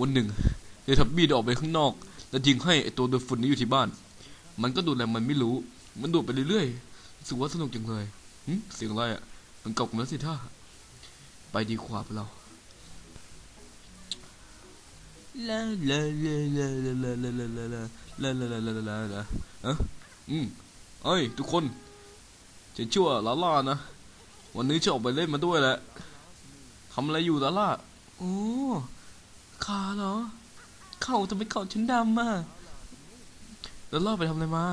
วันหนึ่งเดทับบี้ได้ออกไปข้างนอกแล้วทิ้งให้ไอตัวดูดฝุ่นนี้อยู่ที่บ้าน มันก็ดูดอะไรมันไม่รู้ มันดูดไปเรื่อยๆรู้สึกว่าสนุกจังเลยหึเสียงอะไรอะ มันเกาะกันแล้วสิท่า ไปดีกว่าพวกเรา ลาลาลาลาลาลาลาลาลาลาลาลาลาลาลาลาเอะอืมเอ้ย ทุกคนฉันชื่วลาล่านะ วันนี้จะออกไปเล่นมาด้วยแหละทำอะไรอยู่ลาล่าโอ้ ขาเหรอ เข่าทำไมเข่าฉันดำอะลาล่าไปทำอะไรมา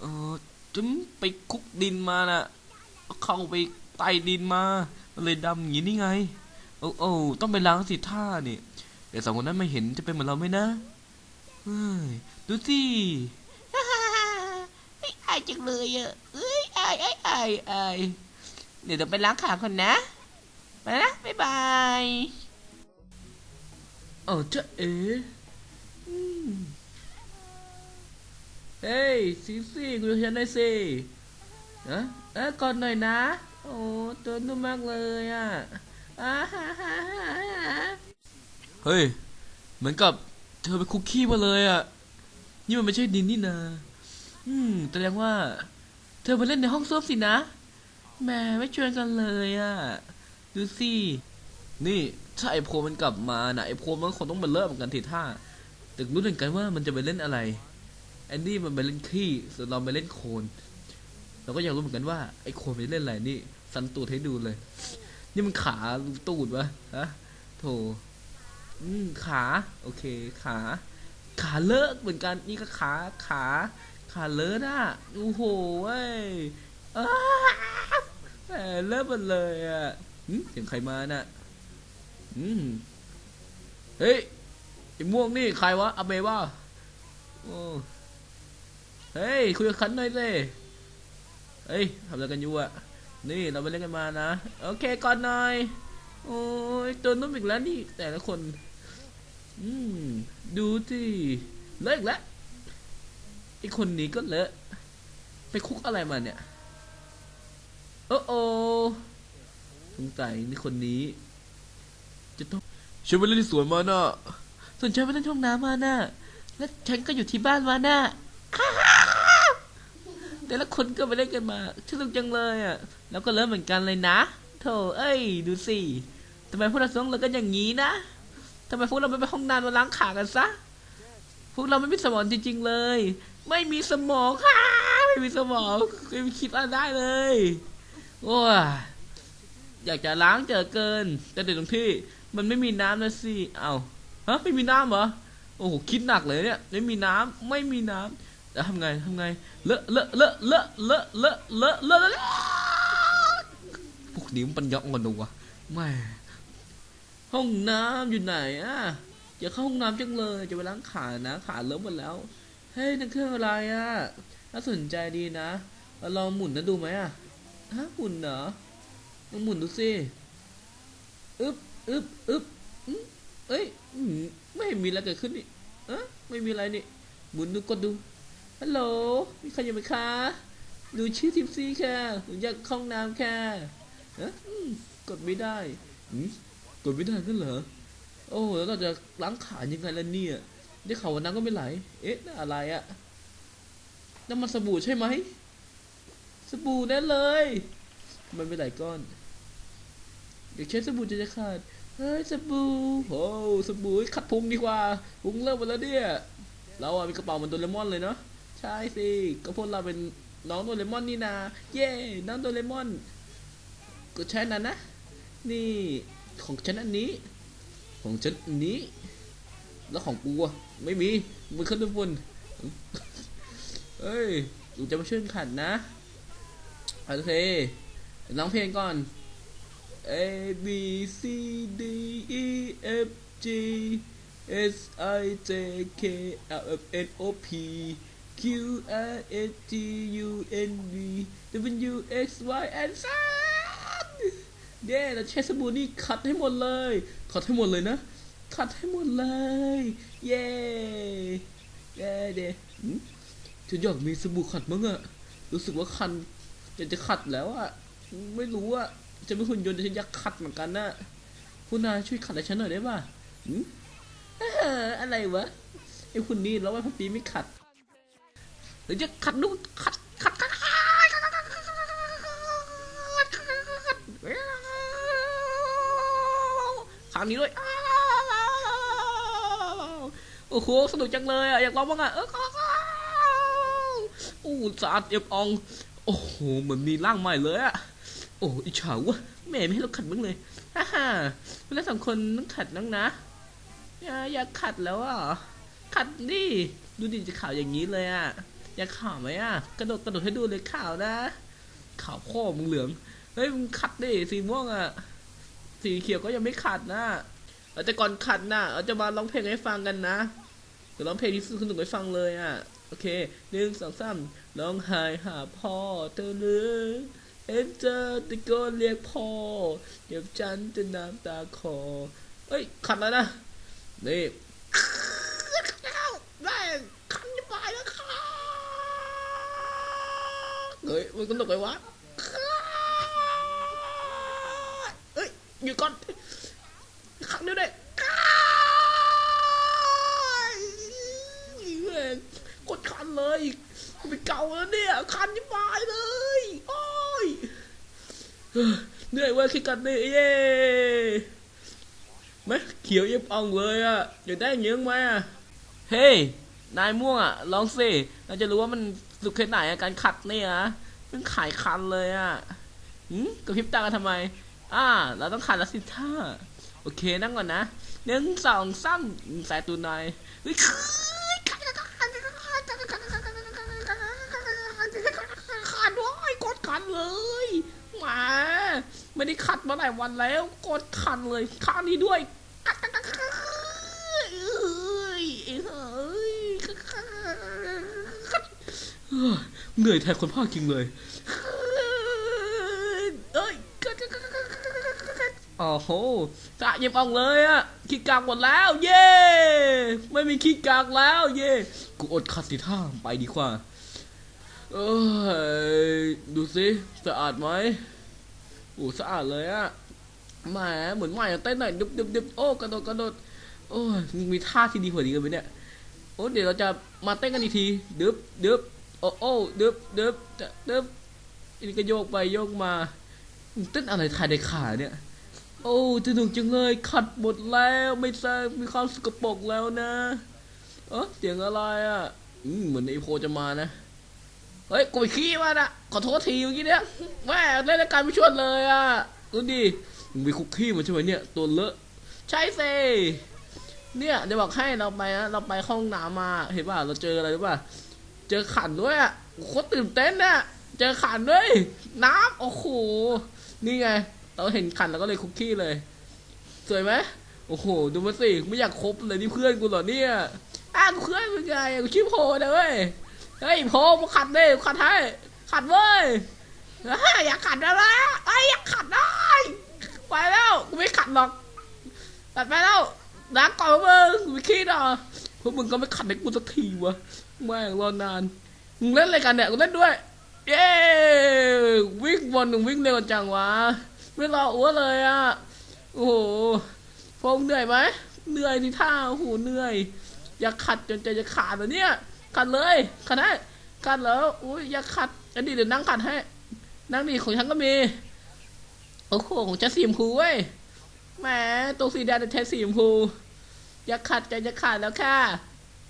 เออฉันไปคุกดินมาน่ะ เข่าไปไต่ดินมามันเลยดำอย่างนี้นี่ไง โอ้โอ้ต้องไปล้างสิท่านี่เดี๋ยวสองคนนั้นไม่เห็นจะเป็นเหมือนเราไหมนะเฮ้ยดูสิไอ้อายจังเลยอะเอ้ยอายอายอายอายเดี๋ยวต้องไปล้างขาก่อนนะ ไปนะ บ๊ายบาย ออจะเอ๋อืมเฮ้ยสิสิกูจะฉันได้สินะเอ้ก่อหน่อยนะ โอ้ตัวนุ่มมากเลยอะฮ่าฮ่าฮ่าเฮ้ย เหมือนกับเธอไปคุกกี้มาเลยอะ นี่มันไม่ใช่ดินนี่นาอืมแสดงว่า เธอมาเล่นในห้องส้วมสินะแหม่ไม่ชวนกันเลยอะ ดูสิ นี่ถ้าไอโพลมันกลับมานะไอโพลมันคงต้องมาเริ่มกันทีท่าแต่รู้เหมือนกันว่ามันจะไปเล่นอะไรแอนนี่มันไปเล่นขี้ส่วนเราไปเล่นโคลนเราก็อยากรู้เหมือนกันว่าไอโคลนไปเล่นอะไรนี่สันตูดให้ดูเลย นี่มันขาตูดวะฮะโถอืมขาโอเคขา ขาเลอะเหมือนกันนี่ก็ขาขาขาเลอะนะโอ้โหเว้ยอ้าแหมเลอะหมดเลยอะหึเสียงใครมาน่ะ อืมเฮ้ยไอ้ม่วงนี่ใครวะอเบวะโอ้เฮ้ยคุยกับขันหน่อยสิเฮ้ยทำอะไรกันอยู่อะนี่เราไปเล่นกันมานะโอเคก่อนหน่อยโอ้ยตัวนุ่มอีกแล้วนี่แต่ละคนอืมดูสิเลออีกแล้วไอคนนี้ก็เลอะไปคุกอะไรมาเนี่ยโอ้โอสงสัยนี่คนนี้ ฉันไปเล่นที่สวนมาน่ะส่วนฉันไปเล่นห้องน้ำมาน่ะและฉันก็อยู่ที่บ้านมาน่ะแต่ละคนก็ไปเล่นกันมาสนุกจังเลยอะแล้วก็เริ่มเหมือนกันเลยนะโธ่เอ้ย ดูสิทำไมพวกเราต้องเลิกกันอย่างนี้นะทำไมพวกเราไม่ไปห้องน้ำมาล้างขากันซะพวกเราไม่มีสมองจริงๆเลย ไม่มีสมองค่ะไม่มีสมองไม่คิดอะไรได้เลยโอ้ย อยากจะล้างเจอเกิน แต่เดี๋ยวตรงที่มันไม่มีน้ำนะสิเอาฮะไม่มีน้ำเหรอโอ้โหคิดหนักเลยเนี่ยไม่มีน้ำไม่มีน้ำแล้วทำไงทำไงเลอะเลอะเลอะเลอะเลอะเลอะเลอะเลอะพวกนี้มันปัญญาอ่อนนะวะแม่ห้องน้ำอยู่ไหนอะอย่าเข้าห้องน้ำจังเลยจะไปล้างขานะขาเลอะหมดแล้วเฮ้ยนั่นเครื่องอะไรอะน่าสนใจดีนะลองหมุนนะดูไหมอะฮะหมุนเหรอ ลองหมุนดูสิอึบอึบอึบเอ้ยไม่เห็นมีอะไรเกิดขึ้นนี่เอะไม่มีอะไรนี่ หมุนดูกดดู ฮัลโหล มีใครอยู่ไหมคะ ดูชื่อทิปซี่ค่ะผมอยากเข้าห้องน้ำค่ะเอะอืมกดไม่ได้อืมกดไม่ได้กันเหรอ โอ้แล้วเราจะล้างขายังไงล่ะเนี่ย ได้ข่าววันนั้นก็ไม่ไหล เอ๊ะนั่นอะไรอะน้ำมันสบู่ใช่ไหม สบู่แน่เลย มันไม่ไหลก้อน อยากใช้สบู่จะจะขาดเฮ้ยสบู่โอ้สบู่ขัดพุงดีกว่าพุงเริ่มหมดแล้วเนี่ยเราอะมีกระเป๋าเหมือนโดเรมอนเลยเนาะใช่สิก็พวกเราเป็นน้องโดเรมอนนี่นาเย้น้องโดเรมอนก็ใช้นั้นนะ นี่ของฉันอันนี้ ของฉันอันนี้ แล้วของกูอะไม่มีมือขึ้นทุกคนเฮ้ยกูจะมาช่วยขัดนะโอเคร้องเพลงก่อน A B C D E F G S I J K L M N O P Q R S T U N V W X Y and Z เย้เราใช้สบูนี่ขัดให้หมดเลยขัดให้หมดเลยนะขัดให้หมดเลย เย้เย้เด้หืมฉันอยากมีสบู่ขัดมั้งอะรู้สึกว่าคันอยากจะขัดแล้วอะไม่รู้อะ จะเป็นหุ่นยนต์ฉันอยากขัดเหมือนกันนะคุณนาช่วยขัดให้ฉันหน่อยได้ป่ะอืมอะไรวะไอ้คุณนี่แล้วว่าพันปีไม่ขัดหรือจะขัดนู่นขัดขัดขัดครั้งนี้ด้วยโอ้โหสนุกจังเลยอะอยากร้องบ้างอะเอออู้สะอาดเอียบออง โอ้โหเหมือนมีร่างใหม่เลยอะ โอ้อิจฉาวะแม่ไม่ให้เราขัดบ้างเลยฮ่าฮ่าเวลาสองคนต้องขัดนังนะ อย่าอย่าขัดแล้วอะขัดดิดูดิจะข่าวอย่างนี้เลยอะอยากข่าวไหมอะกระโดดกระโดดให้ดูเลยข่าวนะข่าวพ่อมึงเหลืองเฮ้ยมึงขัดดิสีม่วงอะสีเขียวก็ยังไม่ขัดนะเอาแต่ก่อนขัดนะเราจะมาร้องเพลงให้ฟังกันนะเดี๋ยวร้องเพลงที่สนุกให้ฟังเลยอะโอเคหนึ่งสองสามร้องไห้หาพ่อเธอหรือ เห็นเจอตะโกนเรียกพ่อ เดี๋ยวฉันจะน้ำตาคอเอ้ยขัดแล้วนะ นี่แม่งคันจะไปแล้วค่ะเฮ้ยมันกระดกไปวะเอ้ยอยู่ก่อนขังเดียวได้แม่งกดคันเลยไปเก่าแล้วเนี่ยคันจะไปเลยโอ้ย เหนื่อยเว้ยคิดกันดิเย้ไหมเขียวเย็บอ่องเลยอะอยากได้อย่างเงี้ยไหมอะเฮ้ยนายม่วงอะลองสิเราจะรู้ว่ามันสุดแค่ไหนอะการขัดเนี่ยนะมันขายคันเลยอะหืมกระพริบตากันทำไม อ่า เราต้องขัดแล้วสิท่าโอเคนั่งก่อนนะหนึ่งสองสามสายตูนายเฮ้ย ไม่ได้ขัดมาหลายวันแล้วกดขันเลยข้างนี้ด้วยเหนื่อยแทนคนภาคจริงเลยเอ้ยโอ้โหกะเย็บอองเลยอะขี้กากหมดแล้ว เย่ไม่มีขี้กากแล้ว เย่กูอดขัดสิท่าไปดีกว่า เอ้ยดูสิสะอาดไหม อ้สะอาดเลยอะแหมเหมือนใหม่เต้นหน่อยดึบดึบดึบโอ้กระโดดกระโดดโอ้ยมีท่าที่ดีกว่านี้กันไหมเนี่ยโอ้เดี๋ยวเราจะมาเต้นกันอีกทีดึบดึบโอ้โอ้ดึบดึบดึบอันนี้ก็โยกไปโยกมาเต้นอะไรทายในขาเนี่ยโอ้สนุกจังเลยขัดหมดแล้วไม่ใช่มีความสกปรกแล้วนะเออเสียงอะไรอะอืมเหมือนไอโพจะมานะ เฮ้ยกูไปขี้มานะขอโทษทีเมื่อกี้เนี่ยแม่เล่นรายการไม่ชวนเลยอะดูดิมึงไปคุกขี้มาใช่ไหมเนี่ยตัวเลอะใช่สิเนี่ยจะบอกให้เราไปนะเราไปห้องน้ำมาเห็นป่ะเราเจออะไรรู้ป่ะเจอขันด้วยอะโคตรตื่นเต้นน่ะเจอขันด้วยน้ำโอ้โหนี่ไง เราเห็นขันเราก็เลยคุกกี้เลย สวยไหมโอ้โห ดูมาสิไม่อยากคบเลยนี่เพื่อนกูเหรอเนี่ยอ้าวเพื่อนมึงไงกูชื่อโพนะเว้ย เฮ้ยโพมขัดเลยขัดให้ขัดเว้ยอย่าขัดแล้วนะไอ้ยอยาขัดได้ไปแล้วกูไม่ขัดหรอกตัดไปแล้วล้างก่อนมึงไม่คิดอะพวกมึงก็ไม่ขัดให้กูสักทีวะแม่งรอนานมึงเล่นอะไรกันเนี่ยกูเล่นด้วยเย้วิ่งบอลหนึ่งวิ่งเร็วจังวะไม่รออ้วเลยอะโอ้โหพงเหนื่อยไหมเหนื่อยที่ท่าโอ้โหเหนื่อย อยากขัดจนใจจะขาดแล้วเนี่ย ขัดเลยขัดให้ขัดแล้วอุ้ยอยากขัดอันนี้เดี๋ยวนั่งขัดให้ นั่งดีของฉันก็มี โอ้โหของฉันสีชมพูเว้ยแหมตัวสีแดงแต่ใช้สีชมพูอยากขัดใจจะขาดแล้วค่ะ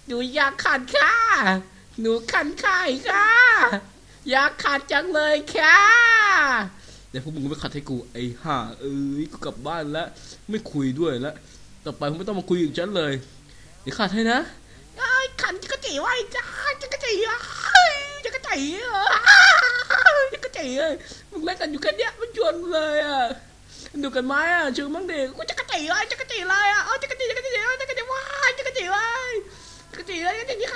หนูอยากขัดค่ะ หนูขันไข่ค่ะ อยากขัดจังเลยค่ะเดี๋ยวพวกมึงก็ไปขัดให้กูไอ้ห่าเอ้ยกูกลับบ้านแล้ว ไม่คุยด้วยแล้วต่อไปผมไม่ต้องมาคุยกับฉันเลย เดี๋ยวขัดให้นะ ขันจะกระจีไว้จ้าจะกระจีอะจะกระจีอะจะกระจีเอ้ยมึงเล่นกันอยู่แค่เนี้ยมันชวนเลยอะดูกันไหมอะชื่อมั่งเด็กกูจะกระจีเลยจะกระจีเลยอะเออจะกระจีจะกระจีจะกระจีว้ายจะกระจีเลยจะกระจีเลยจะกระจี